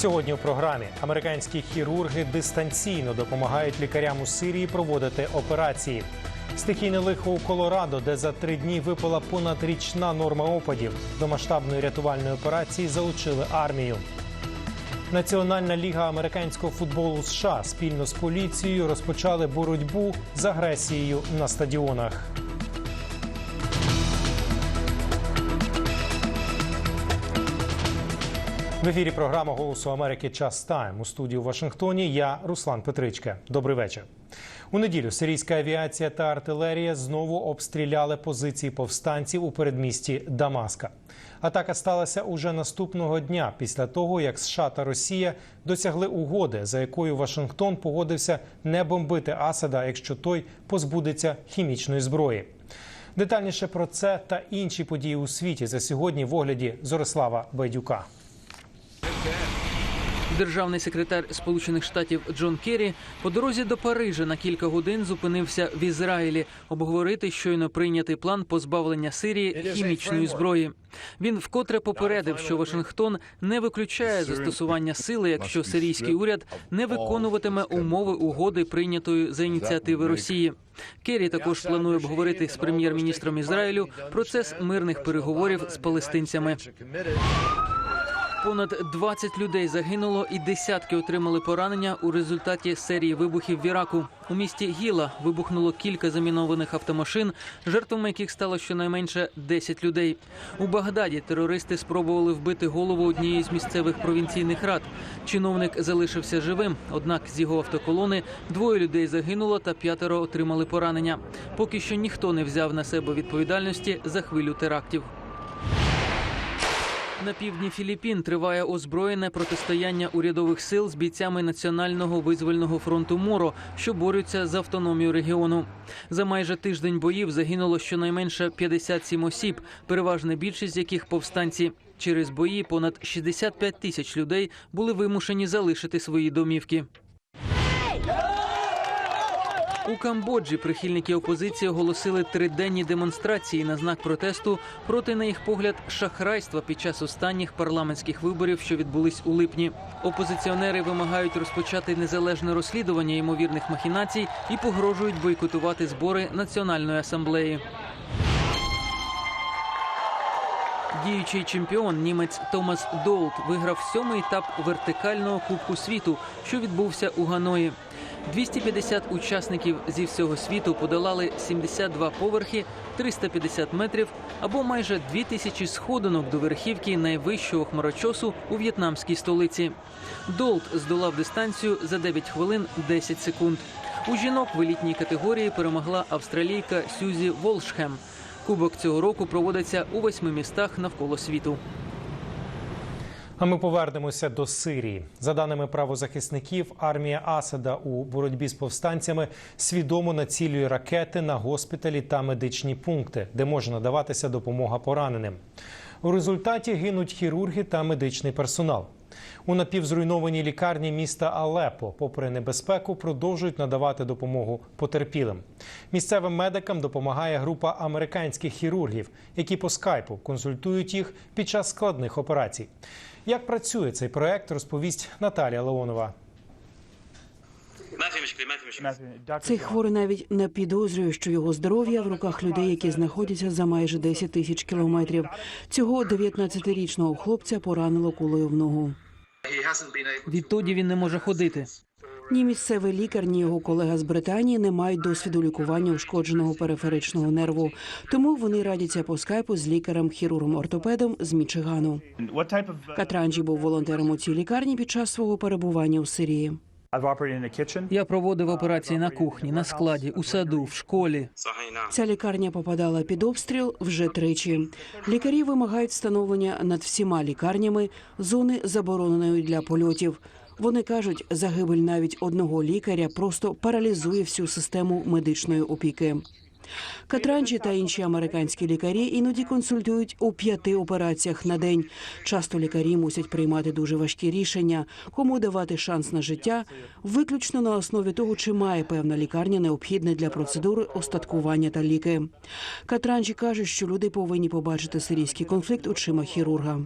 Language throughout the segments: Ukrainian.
Сьогодні у програмі американські хірурги дистанційно допомагають лікарям у Сирії проводити операції. Стихійне лихо у Колорадо, де за три дні випала понадрічна норма опадів. До масштабної рятувальної операції залучили армію. Національна ліга американського футболу США спільно з поліцією розпочали боротьбу з агресією на стадіонах. В ефірі програма Голосу Америки Час Тайм у студії у Вашингтоні. Я Руслан Петричка. Добрий вечір. У неділю сирійська авіація та артилерія знову обстріляли позиції повстанців у передмісті Дамаска. Атака сталася уже наступного дня після того, як США та Росія досягли угоди, за якою Вашингтон погодився не бомбити Асада, якщо той позбудеться хімічної зброї. Детальніше про це та інші події у світі за сьогодні в огляді Зорислава Байдюка. Державний секретар Сполучених Штатів Джон Керрі по дорозі до Парижа на кілька годин зупинився в Ізраїлі обговорити щойно прийнятий план позбавлення Сирії хімічної зброї. Він вкотре попередив, що Вашингтон не виключає застосування сили, якщо сирійський уряд не виконуватиме умови угоди, прийнятої за ініціативи Росії. Керрі також планує обговорити з прем'єр-міністром Ізраїлю процес мирних переговорів з палестинцями. Понад 20 людей загинуло і десятки отримали поранення у результаті серії вибухів в Іраку. У місті Гіла вибухнуло кілька замінованих автомашин, жертвами яких стало щонайменше 10 людей. У Багдаді терористи спробували вбити голову однієї з місцевих провінційних рад. Чиновник залишився живим, однак з його автоколони двоє людей загинуло та п'ятеро отримали поранення. Поки що ніхто не взяв на себе відповідальності за хвилю терактів. На півдні Філіппін триває озброєне протистояння урядових сил з бійцями Національного визвольного фронту Моро, що борються за автономію регіону. За майже тиждень боїв загинуло щонайменше 57 осіб, переважна більшість з яких повстанці. Через бої понад 65 тисяч людей були вимушені залишити свої домівки. У Камбоджі прихильники опозиції оголосили триденні демонстрації на знак протесту проти, на їх погляд, шахрайства під час останніх парламентських виборів, що відбулись у липні. Опозиціонери вимагають розпочати незалежне розслідування ймовірних махінацій і погрожують бойкотувати збори національної асамблеї. Діючий чемпіон німець Томас Долт виграв сьомий етап вертикального кубку світу, що відбувся у Ганої. 250 учасників зі всього світу подолали 72 поверхи, 350 метрів або майже 2000 сходинок до верхівки найвищого хмарочосу у в'єтнамській столиці. Долт здолав дистанцію за 9 хвилин 10 секунд. У жінок в елітній категорії перемогла австралійка Сюзі Волшхем. Кубок цього року проводиться у восьми містах навколо світу. А ми повернемося до Сирії. За даними правозахисників, армія Асада у боротьбі з повстанцями свідомо націлює ракети на госпіталі та медичні пункти, де може надаватися допомога пораненим. У результаті гинуть хірурги та медичний персонал. У напівзруйнованій лікарні міста Алепо, попри небезпеку, продовжують надавати допомогу потерпілим. Місцевим медикам допомагає група американських хірургів, які по скайпу консультують їх під час складних операцій. Як працює цей проект, розповість Наталія Леонова. Цей хворий навіть не підозрює, що його здоров'я в руках людей, які знаходяться за майже 10 тисяч кілометрів. Цього 19-річного хлопця поранило кулею в ногу. Відтоді він не може ходити. Ні місцевий лікар, ні його колега з Британії не мають досвіду лікування ушкодженого периферичного нерву. Тому вони радяться по скайпу з лікарем-хірургом-ортопедом з Мічигану. Катранджі був волонтером у цій лікарні під час свого перебування у Сирії. Я проводив операції на кухні, на складі, у саду, в школі. Ця лікарня попадала під обстріл вже тричі. Лікарі вимагають встановлення над всіма лікарнями зони забороненої для польотів. Вони кажуть, загибель навіть одного лікаря просто паралізує всю систему медичної опіки. Катранджі та інші американські лікарі іноді консультують у п'яти операціях на день. Часто лікарі мусять приймати дуже важкі рішення, кому давати шанс на життя, виключно на основі того, чи має певна лікарня необхідне для процедури остаткування та ліки. Катранджі каже, що люди повинні побачити сирійський конфлікт очима хірурга.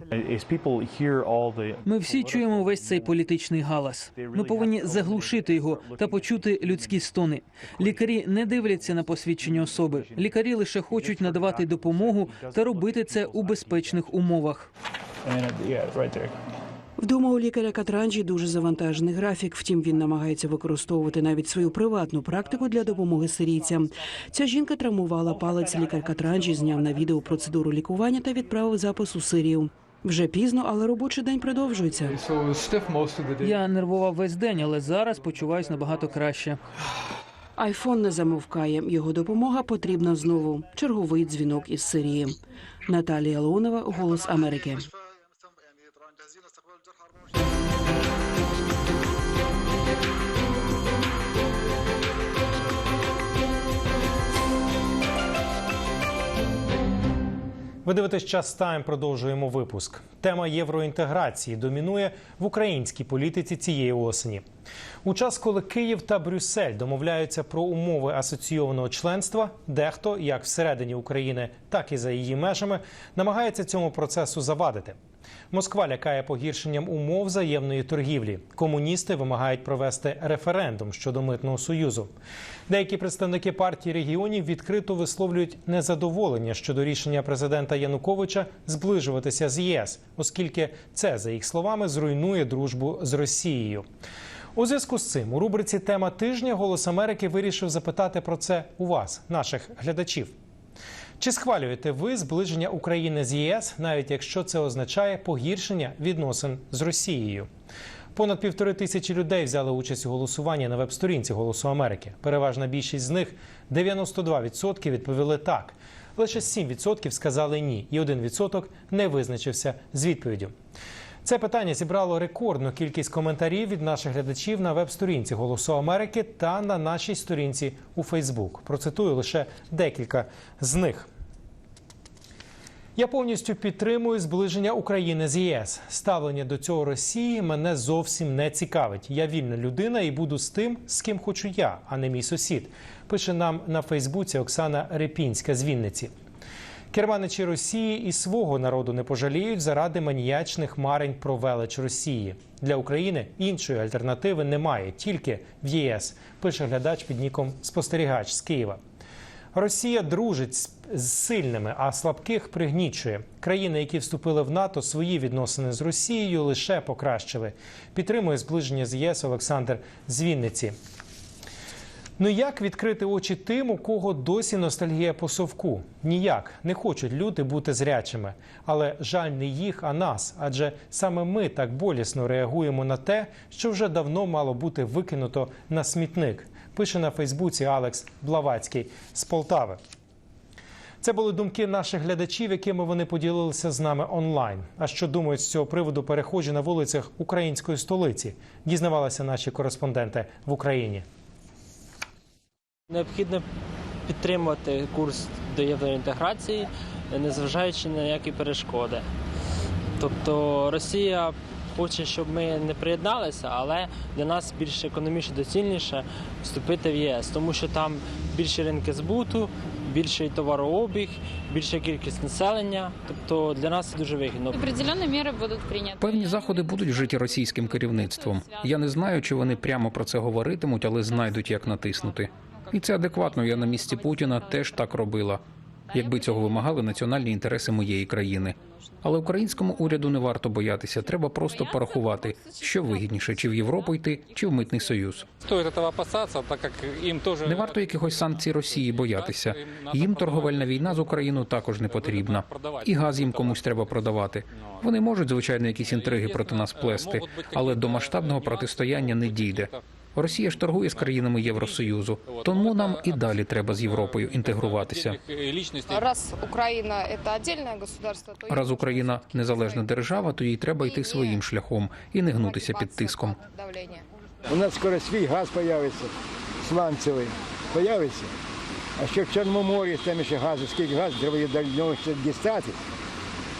Ми всі чуємо весь цей політичний галас. Ми повинні заглушити його та почути людські стони. Лікарі не дивляться на посвідчення особи. Лікарі лише хочуть надавати допомогу та робити це у безпечних умовах. Вдома у лікаря Катранджі дуже завантажений графік. Втім, він намагається використовувати навіть свою приватну практику для допомоги сирійцям. Ця жінка травмувала палець. Лікар Катранджі зняв на відео процедуру лікування та відправив запис у Сирію. Вже пізно, але робочий день продовжується. Я нервував весь день, але зараз почуваюся набагато краще. Айфон не замовкає. Його допомога потрібна знову. Черговий дзвінок із Сирії. Наталія Леонова, Голос Америки. Ви дивитесь час тайм. Продовжуємо випуск. Тема євроінтеграції домінує в українській політиці цієї осені. У час, коли Київ та Брюссель домовляються про умови асоційованого членства, дехто, як всередині України, так і за її межами, намагається цьому процесу завадити. Москва лякає погіршенням умов взаємної торгівлі. Комуністи вимагають провести референдум щодо митного союзу. Деякі представники партії регіонів відкрито висловлюють незадоволення щодо рішення президента Януковича зближуватися з ЄС, оскільки це, за їх словами, зруйнує дружбу з Росією. У зв'язку з цим у рубриці Тема тижня Голос Америки вирішив запитати про це у вас, наших глядачів. Чи схвалюєте ви зближення України з ЄС, навіть якщо це означає погіршення відносин з Росією? Понад півтори тисячі людей взяли участь у голосуванні на веб-сторінці Голосу Америки. Переважна більшість з них 92% відповіли так. Лише 7% сказали ні, і 1% не визначився з відповіддю. Це питання зібрало рекордну кількість коментарів від наших глядачів на веб-сторінці Голосу Америки та на нашій сторінці у Фейсбук. Процитую лише декілька з них. Я повністю підтримую зближення України з ЄС. Ставлення до цього Росії мене зовсім не цікавить. Я вільна людина і буду з тим, з ким хочу я, а не мій сусід. Пише нам на Фейсбуці Оксана Репінська з Вінниці. Керманичі Росії і свого народу не пожаліють заради маніячних марень про велич Росії. Для України іншої альтернативи немає, тільки в ЄС. Пише глядач під ніком спостерігач з Києва. Росія дружить з- сильними, а слабких пригнічує. Країни, які вступили в НАТО, свої відносини з Росією лише покращили. Підтримує зближення з ЄС Олександр з Вінниці. Ну як відкрити очі тим, у кого досі ностальгія по совку? Ніяк не хочуть люди бути зрячими, але жаль не їх, а нас. Адже саме ми так болісно реагуємо на те, що вже давно мало бути викинуто на смітник. Пише на Фейсбуці Алекс Блавацький з Полтави. Це були думки наших глядачів, якими вони поділилися з нами онлайн. А що думають з цього приводу перехожі на вулицях української столиці? Дізнавалися наші кореспонденти в Україні. Необхідно підтримувати курс до євроінтеграції, незважаючи на які перешкоди. Тобто Росія хоче, щоб ми не приєдналися, але для нас більш економічно доцільніше вступити в ЄС, тому що там більші ринки збуту, більший товарообіг, більша кількість населення. Тобто для нас це дуже вигідно. Определенные меры будут приняты. Певні заходи будуть вжиті російським керівництвом. Я не знаю, чи вони прямо про це говоритимуть, але знайдуть як натиснути. І це адекватно. Я на місці Путіна теж так робила, якби цього вимагали національні інтереси моєї країни. Але українському уряду не варто боятися. Треба просто порахувати, що вигідніше, чи в Європу йти, чи в митний союз. Не варто якихось санкцій Росії боятися. Їм торговельна війна з Україною також не потрібна. І газ їм комусь треба продавати. Вони можуть, звичайно, якісь інтриги проти нас плести, але до масштабного протистояння не дійде. Росія ж торгує з країнами Євросоюзу, тому нам і далі треба з Європою інтегруватися. Раз то Раз Україна незалежна держава, то їй треба йти своїм шляхом і не гнутися під тиском. У нас скоро свій газ появиться, сланцевий. Появиться. А ще в Чорному морі там ще газу, скільки газу треба її дальнього ще дістати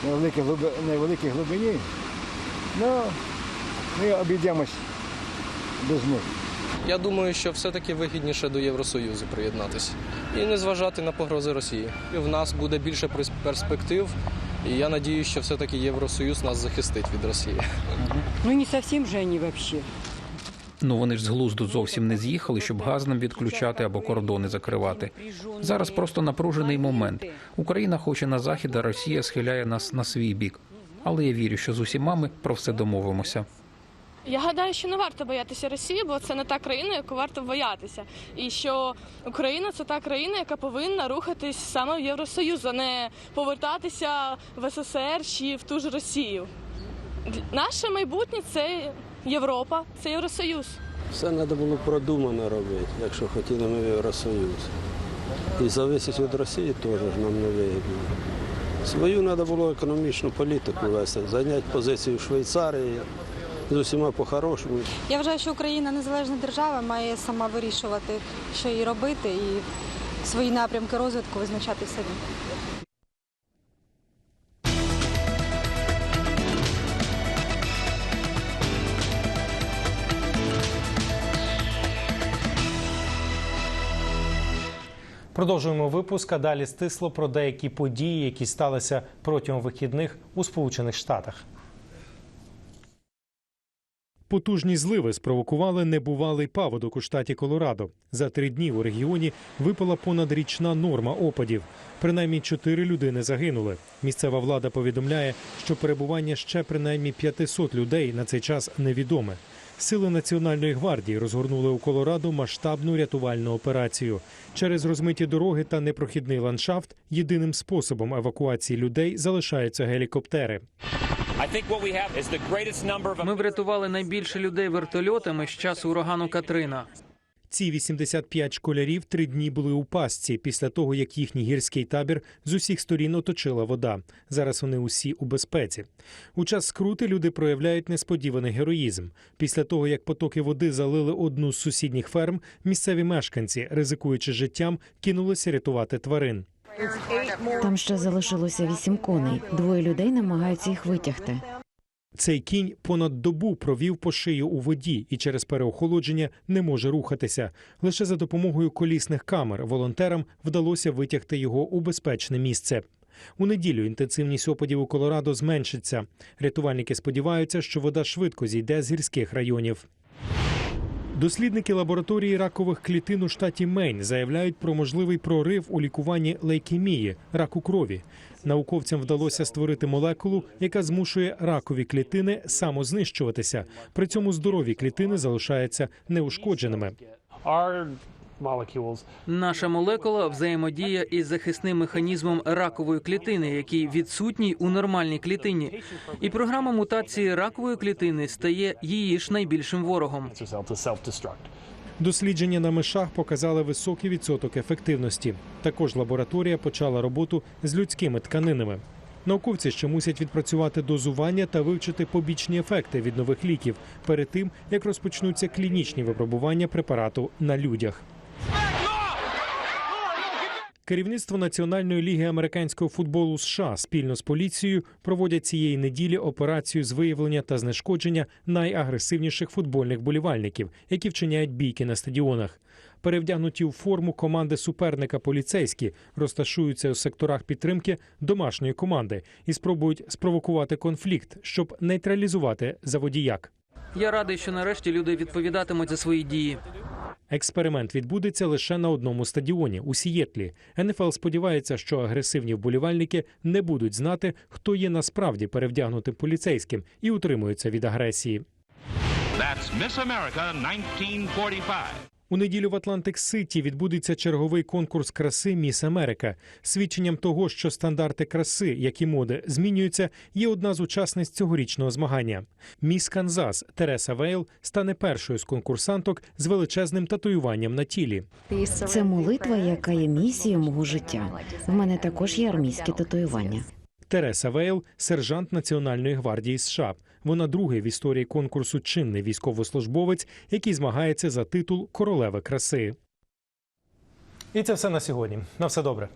на великій, глиби, на великій глибині. Ну, ми обійдемось без них. Я думаю, що все-таки вигідніше до Євросоюзу приєднатися і не зважати на погрози Росії. І в нас буде більше перс- перспектив, і я надіюся, що все-таки Євросоюз нас захистить від Росії. Ну не совсем же они вообще. Ну вони ж з глузду зовсім не з'їхали, щоб газ нам відключати або кордони закривати. Зараз просто напружений момент. Україна хоче на захід, а Росія схиляє нас на свій бік. Але я вірю, що з усіма ми про все домовимося. Я гадаю, що не варто боятися Росії, бо це не та країна, яку варто боятися. І що Україна це та країна, яка повинна рухатись саме в Євросоюз, а не повертатися в СССР чи в ту ж Росію. Наше майбутнє це Європа, це Євросоюз. Все треба було продумано робити, якщо хотіли ми в Євросоюз. І зависить від Росії теж нам не вигідно. Свою треба було економічну політику вести, зайняти позицію в Швейцарії з усіма по-хорошому. Я вважаю, що Україна незалежна держава має сама вирішувати, що їй робити, і свої напрямки розвитку визначати самі. Продовжуємо випуск. А далі стисло про деякі події, які сталися протягом вихідних у Сполучених Штатах. Потужні зливи спровокували небувалий паводок у штаті Колорадо. За три дні у регіоні випала понадрічна норма опадів. Принаймні чотири людини загинули. Місцева влада повідомляє, що перебування ще принаймні 500 людей на цей час невідоме. Сили Національної гвардії розгорнули у Колорадо масштабну рятувальну операцію. Через розмиті дороги та непрохідний ландшафт єдиним способом евакуації людей залишаються гелікоптери. Ми врятували найбільше людей вертольотами з часу урагану Катрина. Ці 85 школярів три дні були у пастці після того, як їхній гірський табір з усіх сторін оточила вода. Зараз вони усі у безпеці. У час скрути люди проявляють несподіваний героїзм. Після того, як потоки води залили одну з сусідніх ферм, місцеві мешканці, ризикуючи життям, кинулися рятувати тварин. Там ще залишилося вісім коней. Двоє людей намагаються їх витягти. Цей кінь понад добу провів по шию у воді і через переохолодження не може рухатися. Лише за допомогою колісних камер волонтерам вдалося витягти його у безпечне місце. У неділю інтенсивність опадів у Колорадо зменшиться. Рятувальники сподіваються, що вода швидко зійде з гірських районів. Дослідники лабораторії ракових клітин у штаті Мейн заявляють про можливий прорив у лікуванні лейкемії раку крові. Науковцям вдалося створити молекулу, яка змушує ракові клітини самознищуватися. При цьому здорові клітини залишаються неушкодженими. Наша молекула взаємодіє із захисним механізмом ракової клітини, який відсутній у нормальній клітині. І програма мутації ракової клітини стає її ж найбільшим ворогом. Дослідження на мишах показали високий відсоток ефективності. Також лабораторія почала роботу з людськими тканинами. Науковці ще мусять відпрацювати дозування та вивчити побічні ефекти від нових ліків перед тим, як розпочнуться клінічні випробування препарату на людях. Керівництво Національної ліги американського футболу США спільно з поліцією проводять цієї неділі операцію з виявлення та знешкодження найагресивніших футбольних болівальників, які вчиняють бійки на стадіонах. Перевдягнуті у форму команди суперника поліцейські розташуються у секторах підтримки домашньої команди і спробують спровокувати конфлікт, щоб нейтралізувати заводіяк. Я радий, що нарешті люди відповідатимуть за свої дії. Експеримент відбудеться лише на одному стадіоні у Сієтлі. НФЛ сподівається, що агресивні вболівальники не будуть знати, хто є насправді перевдягнутим поліцейським і утримуються від агресії. У неділю в Атлантик Ситі відбудеться черговий конкурс краси Міс Америка. Свідченням того, що стандарти краси, як і моди, змінюються, є одна з учасниць цьогорічного змагання. Міс Канзас Тереса Вейл стане першою з конкурсанток з величезним татуюванням на тілі. Це молитва, яка є місією мого життя. В мене також є армійські татуювання. Тереса Вейл сержант Національної гвардії США. Вона другий в історії конкурсу чинний військовослужбовець, який змагається за титул королеви краси. І це все на сьогодні. На все добре.